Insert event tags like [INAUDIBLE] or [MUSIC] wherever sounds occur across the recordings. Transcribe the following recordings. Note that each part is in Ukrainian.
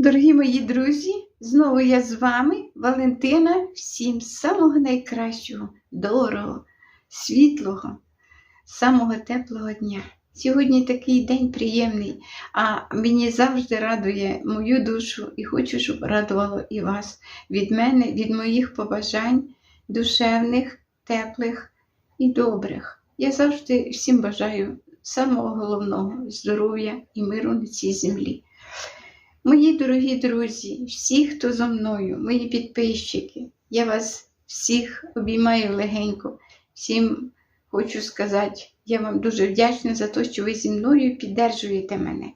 Дорогі мої друзі, знову я з вами, Валентина. Всім самого найкращого, доброго, світлого, самого теплого дня. Сьогодні такий день приємний, а мені завжди радує мою душу і хочу, щоб радувало і вас від мене, від моїх побажань, душевних, теплих і добрих. Я завжди всім бажаю самого головного здоров'я і миру на цій землі. Мої дорогі друзі, всі, хто зо мною, мої підписчики, я вас всіх обіймаю легенько. Всім хочу сказати, я вам дуже вдячна за те, що ви зі мною піддержуєте мене.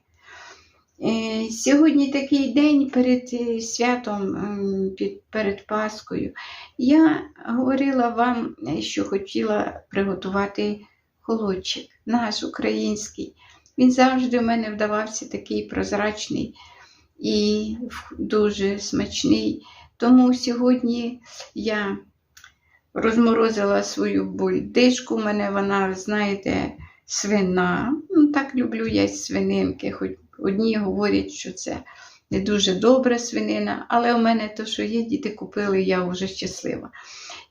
Е, Сьогодні такий день перед е, святом, ем, перед Паскою. Я говорила вам, е, що хотіла приготувати холодчик, наш український. Він завжди у мене вдавався такий прозрачний і дуже смачний. Тому сьогодні я розморозила свою бульдишку. У мене вона, знаєте, свина. Ну, так люблю я свининки. Хоч одні говорять, що це не дуже добра свинина, але у мене то, що є, діти купили, я вже щаслива.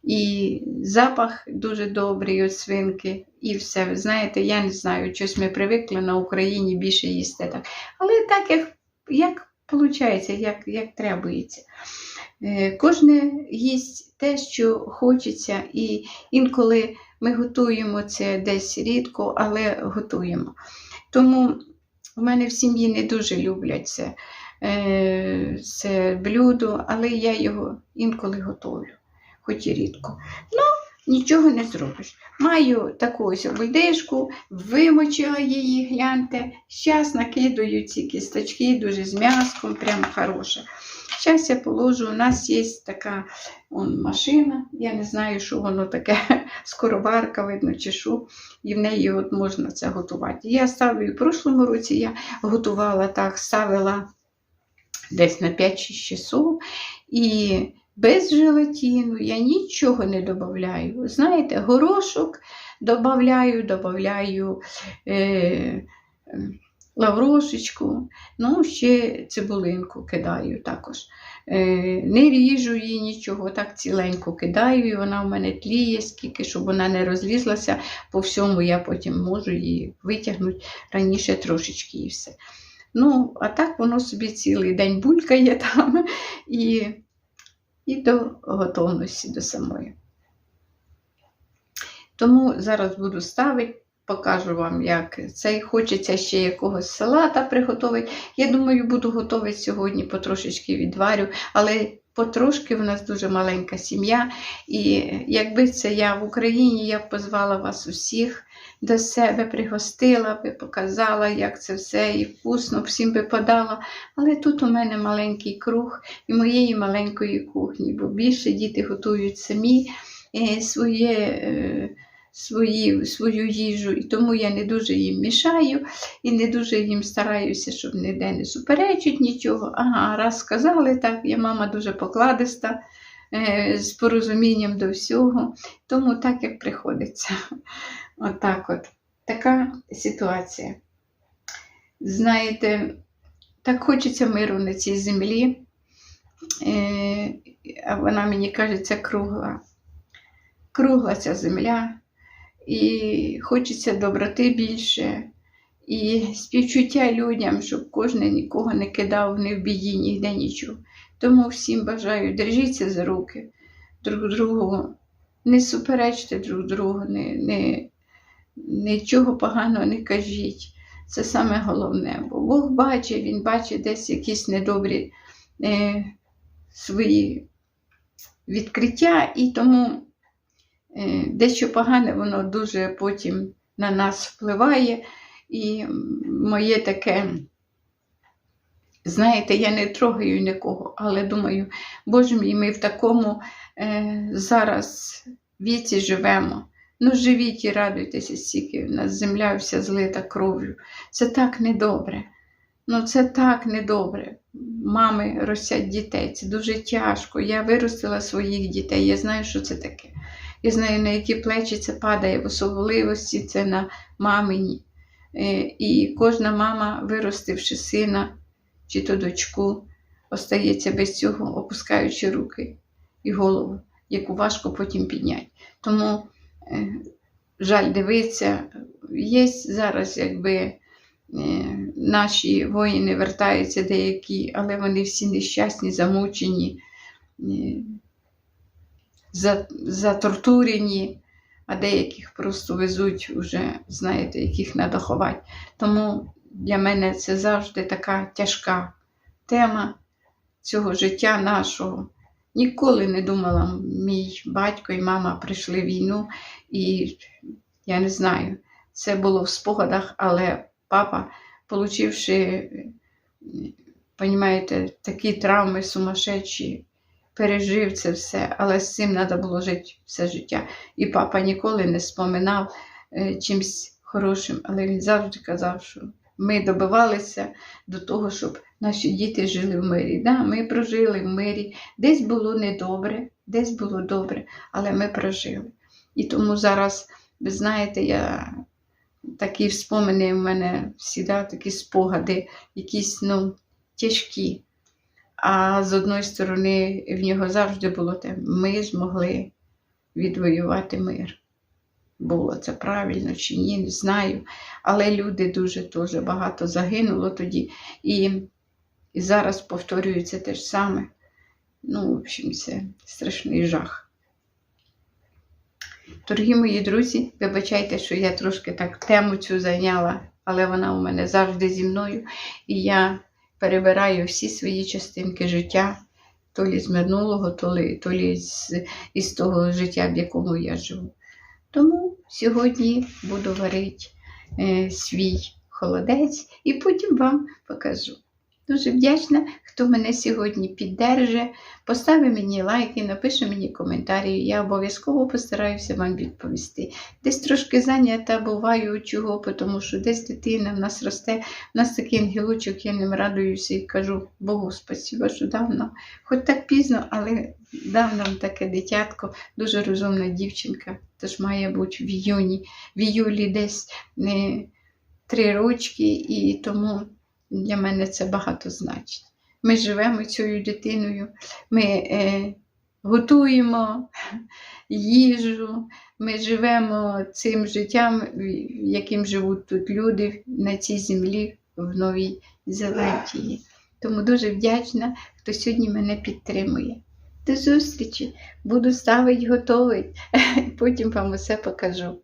І запах дуже добрий від свинки, і все. Ви знаєте, я не знаю, щось ми привикли на Україні більше їсти так. Але так, як, як виходить, як, як требується. Е, Кожне їсть те, що хочеться, і інколи ми готуємо це десь рідко, але готуємо. Тому в мене в сім'ї не дуже люблять це, е, це блюдо, але я його інколи готовлю, хоч і рідко. Ну, нічого не зробиш. Маю таку ось бульдишку, вимочила її, гляньте. Зараз накидаю ці кісточки дуже з м'яском, прямо хороше. Зараз я положу, у нас є така он, машина, я не знаю, що воно таке, [LAUGHS] скороварка, видно, чи що, і в неї от можна це готувати. Я ставлю в прошлому році, я готувала так, ставила десь на 5-6 часов, і без желатину я нічого не додаю. Знаєте, горошок додаю, додаю е, лаврошечку, ну, ще цибулинку кидаю також. Е, не ріжу її нічого, так ціленько кидаю, і вона в мене тліє, скільки, щоб вона не розлізлася по всьому, я потім можу її витягнути раніше трошечки і все. Ну, а так воно собі цілий день булькає [LAUGHS] там і, і до готовності до самої. Тому зараз буду ставити, покажу вам, як це. Хочеться ще якогось салата приготувати. Я думаю, буду готувати сьогодні, потрошечки відварю, але потрошки в нас дуже маленька сім'я. І якби це я в Україні, я б позвала вас усіх до себе, пригостила би, показала, як це все і вкусно, всім би подала. Але тут у мене маленький круг і моєї маленької кухні, бо більше діти готують самі е, своє. е, Свої, свою їжу, і тому я не дуже їм мішаю і не дуже їм стараюся, щоб ніде не суперечить нічого. Ага, раз сказали так, я мама дуже покладиста, е, з порозумінням до всього, тому так як приходиться. Отак от. Така ситуація. Знаєте, так хочеться миру на цій землі, е, а вона мені кажеться кругла. Кругла ця земля, і хочеться доброти більше, і співчуття людям, щоб кожен нікого не кидав не в біді, ніде нічого. Тому всім бажаю, держіться за руки друг другу, не суперечте друг другу, не, не, нічого поганого не кажіть. Це саме головне, бо Бог бачить, Він бачить десь якісь недобрі е, свої відкриття, і тому е, дещо погане, воно дуже потім на нас впливає. І моє таке, знаєте, я не трогаю нікого, але думаю, Боже мій, ми в такому е, зараз віці живемо. Ну, живіть і радуйтеся, стільки в нас земля вся злита кров'ю. Це так недобре. Ну, це так недобре. Мами ростять дітей, це дуже тяжко. Я виростила своїх дітей, я знаю, що це таке. Я знаю, на які плечі це падає, в особливості це на мамині. Е, І кожна мама, виростивши сина чи то дочку, остається без цього, опускаючи руки і голову, яку важко потім підняти. Тому жаль дивитися, є зараз, якби е, наші воїни вертаються деякі, але вони всі нещасні, замучені, е, затортурені, а деяких просто везуть уже, знаєте, яких треба ховати. Тому для мене це завжди така тяжка тема цього життя нашого. Ніколи не думала, мій батько і мама прийшли в війну, і я не знаю, це було в спогадах, але папа, получивши, понімаєте, такі травми сумасшедші, пережив це все, але з цим треба було жити все життя. І папа ніколи не споминав е, чимось хорошим, але він завжди казав, що ми добивалися до того, щоб наші діти жили в мирі. Да, ми прожили в мирі, десь було недобре, десь було добре, але ми прожили. І тому зараз, ви знаєте, я такі спомини в мене завжди такі спогади, якісь ну, тяжкі. А з одної сторони, в нього завжди було те, ми змогли відвоювати мир. Було це правильно чи ні, не знаю. Але люди дуже теж багато загинуло тоді. І, і зараз повторюється те ж саме. Ну, в общем, це страшний жах. Дорогі мої друзі, вибачайте, що я трошки так тему цю зайняла, але вона у мене завжди зі мною. І я перебираю всі свої частинки життя, то лі з минулого, то лі, то лі з, із того життя, в якому я живу. Тому сьогодні буду варити е, свій холодець і потім вам покажу. Дуже вдячна, хто мене сьогодні піддержить, поставить мені лайки, напише мені коментарі. Я обов'язково постараюся вам відповісти. Десь трошки зайнята буваю чого, тому що десь дитина в нас росте, в нас такий ангелочок, я ним радуюся і кажу Богу спасибо, що давно, хоч так пізно, але дав нам таке дитятко, дуже розумна дівчинка, тож має бути в іюні, в іюлі десь не три рочки, і тому для мене це багато значить. Ми живемо цією дитиною, ми е, готуємо їжу, ми живемо цим життям, яким живуть тут люди на цій землі в Новій Зеландії. Тому дуже вдячна, хто сьогодні мене підтримує. До зустрічі! Буду ставити, готовить, [LAUGHS] потім вам усе покажу.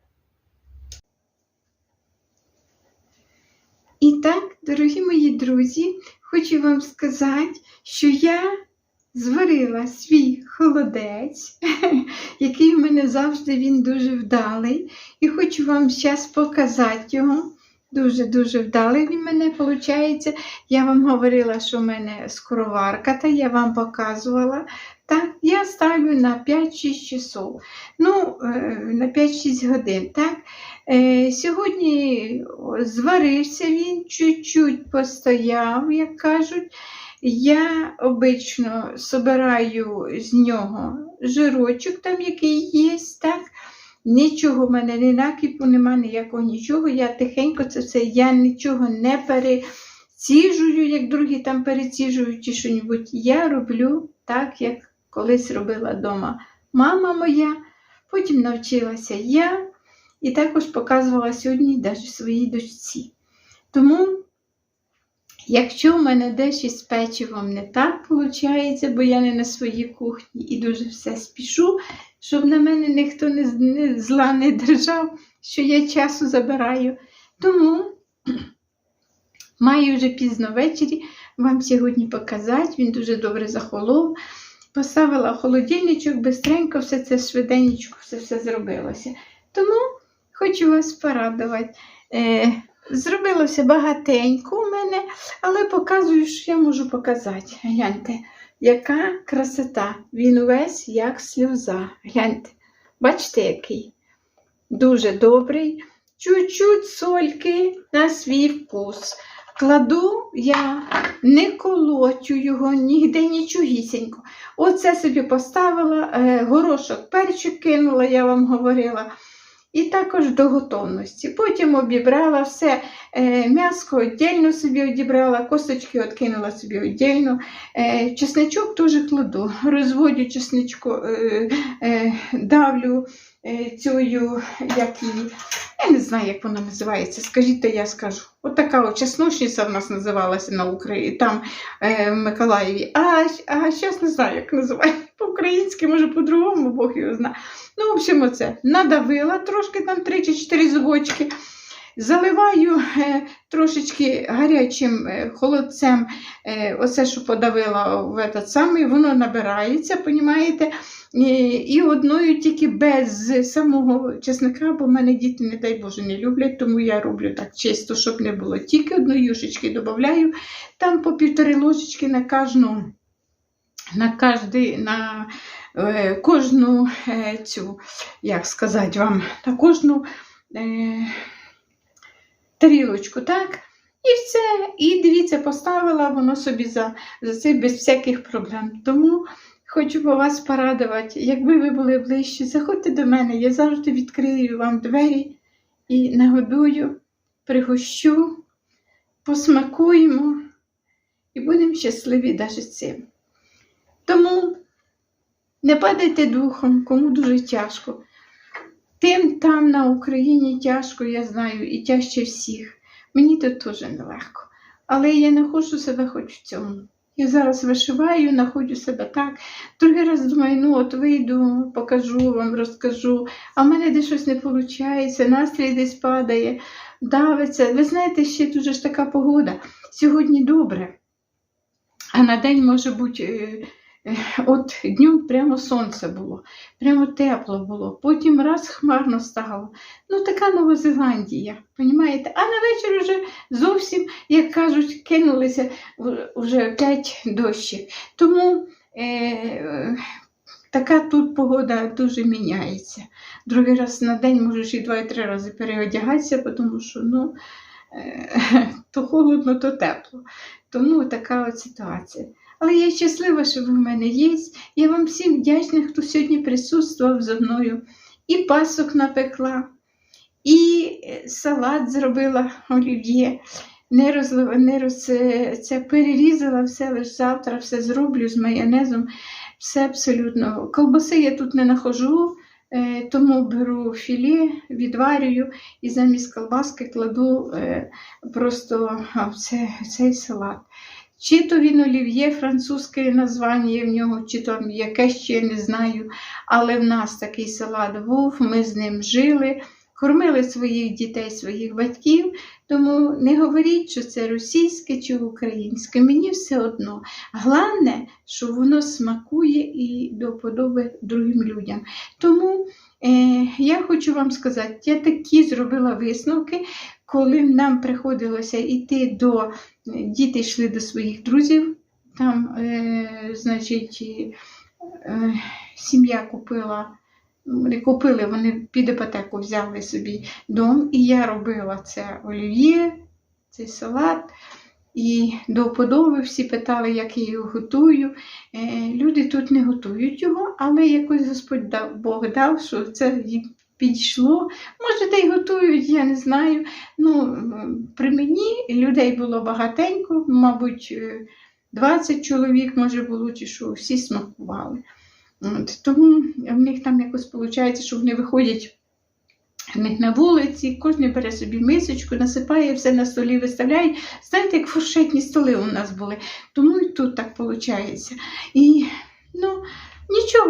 І так, дорогі мої друзі, хочу вам сказати, що я зварила свій холодець, [LAUGHS] який в мене завжди він дуже вдалий. І хочу вам зараз показати його. Дуже-дуже вдалий він мене виходить. Я вам говорила, що в мене скороварка, та я вам показувала. Так, я ставлю на 5-6 часов. Ну, е, на 5-6 годин. так. Е, Сьогодні зварився він, чуть-чуть постояв, як кажуть. Я обично собираю з нього жирочок, там який є, так. Нічого в мене не накипу, нема ніякого нічого. Я тихенько це все, я нічого не переціжую, як другі там переціжують чи що-небудь. Я роблю так, як колись робила вдома мама моя, потім навчилася я і також показувала сьогодні навіть своїй дочці. Тому, якщо в мене десь із печивом не так виходить, бо я не на своїй кухні і дуже все спішу, щоб на мене ніхто не, не зла не держав, що я часу забираю. Тому маю вже пізно ввечері вам сьогодні показати. Він дуже добре захолов. Поставила холодильничок, бистренько все це швиденько, все все зробилося. Тому хочу вас порадувати. Зробилося багатенько у мене, але показую, що я можу показати. Гляньте, яка красота. Він увесь як сльоза. Гляньте, бачите, який? Дуже добрий. Чуть-чуть сольки на свій вкус. Кладу я, не колотю його, ніде нічогісінько. Оце собі поставила, е, горошок, перчик кинула, я вам говорила. І також до готовності. Потім обібрала все, е, м'яско віддільно собі одібрала, косточки откинула собі віддільно. Е, чесничок теж кладу, розводю чесничко, е, давлю е, цю, як її, я не знаю, як вона називається, скажіть, я скажу. От така от чесночниця в нас називалася на Україні, там е, в Миколаєві. А, а зараз не знаю, як називається. По-українськи, може, по-другому, Бог його знає. Ну, в общем, оце. Надавила трошки там 3 чи 4 зубочки. Заливаю е, трошечки гарячим е, холодцем, оце, що подавила в этот самий, воно набирається, понімаєте? І, одною тільки без самого чесника, бо в мене діти, не дай Боже, не люблять, тому я роблю так чисто, щоб не було. Тільки одну юшечки додаю, там по півтори ложечки на кожну, на, кожний, на е, кожну е, цю, як сказати вам, на кожну е, тарілочку, так? І все. І дивіться, поставила воно собі за, за це без всяких проблем. Тому хочу вас порадувати, якби ви були ближче, заходьте до мене, я завжди відкрию вам двері і нагодую, пригощу, посмакуємо і будемо щасливі навіть цим. Тому не падайте духом, кому дуже тяжко. Тим там на Україні тяжко, я знаю, і тяжче всіх. Мені тут теж нелегко. Але я не хочу себе хоч в цьому. Я зараз вишиваю, знаходжу себе так. Другий раз думаю, ну от вийду, покажу вам, розкажу, а в мене десь щось не виходить, настрій десь падає, давиться. Ви знаєте, ще дуже ж така погода. Сьогодні добре, а на день може бути. От днем прямо сонце було, прямо тепло було, потім раз хмарно стало. Ну, така Нова Зеландія, понімаєте? А на вечір вже зовсім, як кажуть, кинулися вже опять дощі. Тому е, така тут погода дуже міняється. Другий раз на день можеш і два і три рази переодягатися, тому що ну, е, [LAUGHS] то холодно, то тепло. Тому така от ситуація. Але я щаслива, що ви в мене є. Я вам всім вдячна, хто сьогодні присутствував зі мною. І пасок напекла, і е, салат зробила олів'є. Не, розлив, не роз, це, це перерізала все, лише завтра все зроблю з майонезом. Все абсолютно. Колбаси я тут не нахожу, е, тому беру філе, відварюю і замість колбаски кладу е, просто в цей салат. Чи то він олів'є, французьке названня в нього, чи то яке ще не знаю. Але в нас такий салат був, ми з ним жили, кормили своїх дітей, своїх батьків. Тому не говоріть, що це російське чи українське. Мені все одно. Головне, що воно смакує і до вподоби другим людям. Тому е, я хочу вам сказати, я такі зробила висновки, коли нам приходилося йти до діти йшли до своїх друзів. Там, е, значить, е, сім'я купила, купили, вони під іпотеку взяли собі дом, і я робила це олів'є, цей салат. І до вподоби всі питали, як я його готую. Е, люди тут не готують його, але якось Господь дав, Бог дав, що це їм підійшло. Може, та й готують, я не знаю. Ну, при мені людей було багатенько, мабуть, е, 20 чоловік, може, було, чи що, всі смакували. От, тому в них там якось виходить, що вони виходять них на вулиці, кожен бере собі мисочку, насипає все на столі, виставляє. Знаєте, як фуршетні столи у нас були. Тому і тут так виходить. І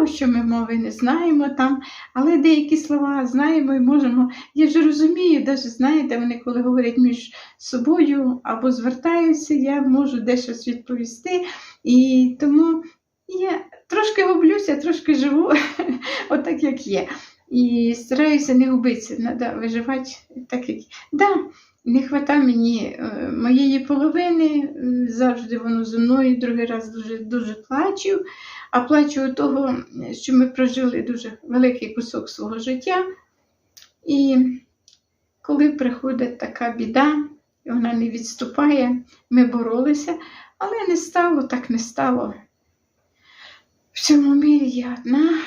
нічого, що ми мови не знаємо там, але деякі слова знаємо і можемо. Я вже розумію, навіть знаєте, вони коли говорять між собою або звертаються, я можу дещо відповісти. І тому я трошки гублюся, трошки живу, [LAUGHS] отак як є. І стараюся не губитися, треба виживати так, як. Да, не вистачає мені е, моєї половини, завжди воно зі мною, другий раз дуже, дуже плачу, а плачу від того, що ми прожили дуже великий кусок свого життя. І коли приходить така біда, і вона не відступає, ми боролися, але не стало, так не стало. В цьому мірі я одна.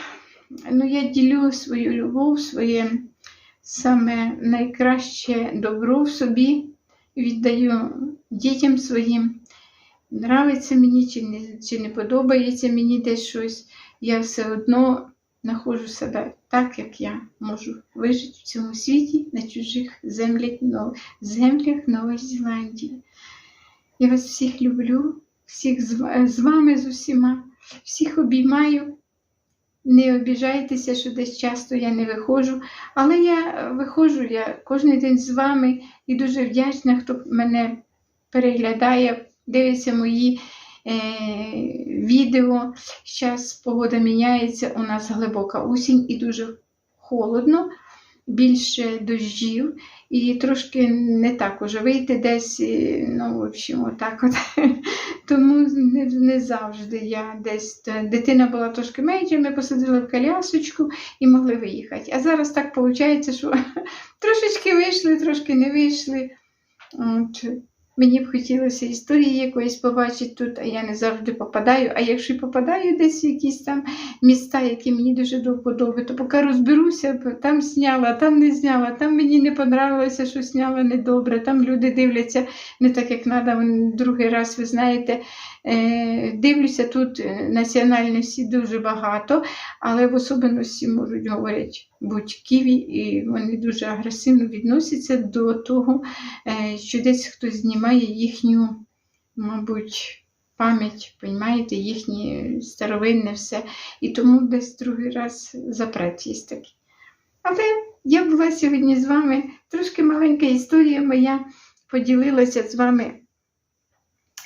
Ну, я ділю свою любов, своє, саме найкраще добро в собі віддаю дітям своїм. Нравиться мені чи не, чи не подобається мені десь щось, я все одно знаходжу себе так, як я можу вижити в цьому світі на чужих землях, землях Нової Зеландії. Я вас всіх люблю, всіх з вами з усіма, всіх обіймаю. Не обіжайтеся, що десь часто я не виходжу, але я виходжу я кожен день з вами і дуже вдячна, хто мене переглядає, дивиться мої е, відео. Зараз погода міняється, у нас глибока осінь і дуже холодно, більше дощів, і трошки не так уже вийти десь, ну, в общем, отак от. [LAUGHS] Тому не, не завжди я десь. Дитина була трошки менше, ми посадили в колясочку і могли виїхати. А зараз так виходить, що [LAUGHS] трошечки вийшли, трошки не вийшли. От. Мені б хотілося історії якоїсь побачити тут, а я не завжди попадаю. А якщо попадаю десь в якісь там міста, які мені дуже до вподоби, то поки розберуся, там зняла, там не зняла, там мені не понравилося, що зняла недобре, там люди дивляться не так, як треба. Другий раз, ви знаєте, е, дивлюся тут е, національності дуже багато, але в особливості можуть говорити будь-ківі, і вони дуже агресивно відносяться до того, е, що десь хтось знімає їхню, мабуть, пам'ять, понімаєте, їхнє старовинне все. І тому десь другий раз запрет є такий. Але я була сьогодні з вами, трошки маленька історія моя поділилася з вами.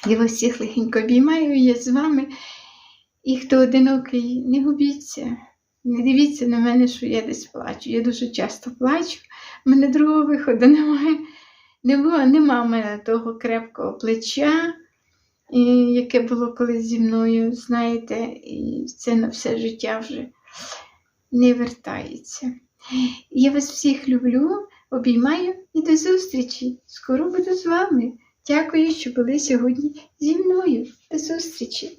Я вас всіх легенько обіймаю, я з вами. І хто одинокий, не губіться, не дивіться на мене, що я десь плачу. Я дуже часто плачу. У мене другого виходу немає. Не було, нема в мене того крепкого плеча, яке було колись зі мною, знаєте, і це на все життя вже не вертається. Я вас всіх люблю, обіймаю і до зустрічі. Скоро буду з вами. Дякую, що були сьогодні зі мною. До зустрічі!